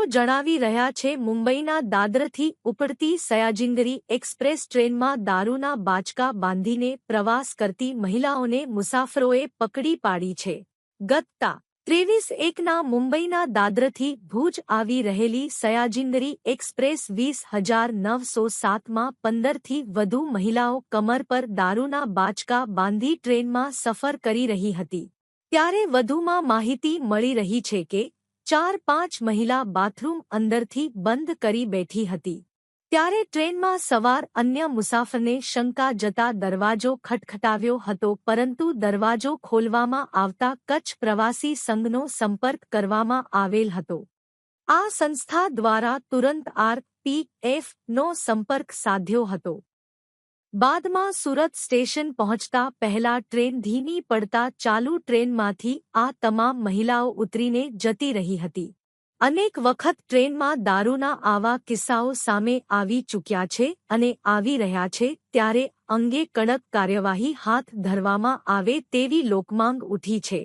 સૂત્રો જણાવી રહ્યા છે, મુંબઈના દાદરથી ઉપડતી સયાજિંગરી એક્સપ્રેસ ટ્રેનમાં દારૂના બાચકા બાંધીને પ્રવાસ કરતી મહિલાઓને મુસાફરોએ પકડી પાડી છે. ગતતા ત્રેવીસ એકના મુંબઈના દાદરથી ભુજ આવી રહેલી સયાજિંગરી એક્સપ્રેસ વીસ હજાર નવસો સાતમાં પંદરથી વધુ મહિલાઓ કમર પર દારૂના બાચકા બાંધી ટ્રેનમાં સફર કરી રહી હતી. ત્યારે વધુમાં માહિતી મળી રહી છે કે ચાર પાંચ મહિલા બાથરૂમ અંદરથી બંધ કરી બેઠી હતી. ત્યારે ટ્રેનમાં સવાર અન્ય મુસાફરને શંકા જતા દરવાજો ખટખટાવ્યો હતો, પરંતુ દરવાજો ખોલવામાં આવતા કચ્છ પ્રવાસી સંઘનો સંપર્ક કરવામાં આવેલ હતો. આ સંસ્થા દ્વારા તુરંત આર પી એફ નો સંપર્ક સાધ્યો હતો. બાદમાં સુરત સ્ટેશન પહોંચતા પહેલા ટ્રેન ધીમી પડતા ચાલુ ટ્રેનમાંથી આ તમામ મહિલાઓ ઉતરીને જતી રહી હતી. અનેક વખત ટ્રેનમાં દારૂના આવા કિસ્સાઓ સામે આવી ચૂક્યા છે અને આવી રહ્યા છે ત્યારે અંગે કડક કાર્યવાહી હાથ ધરવામાં આવે તેવી લોકમાંગ ઉઠી છે.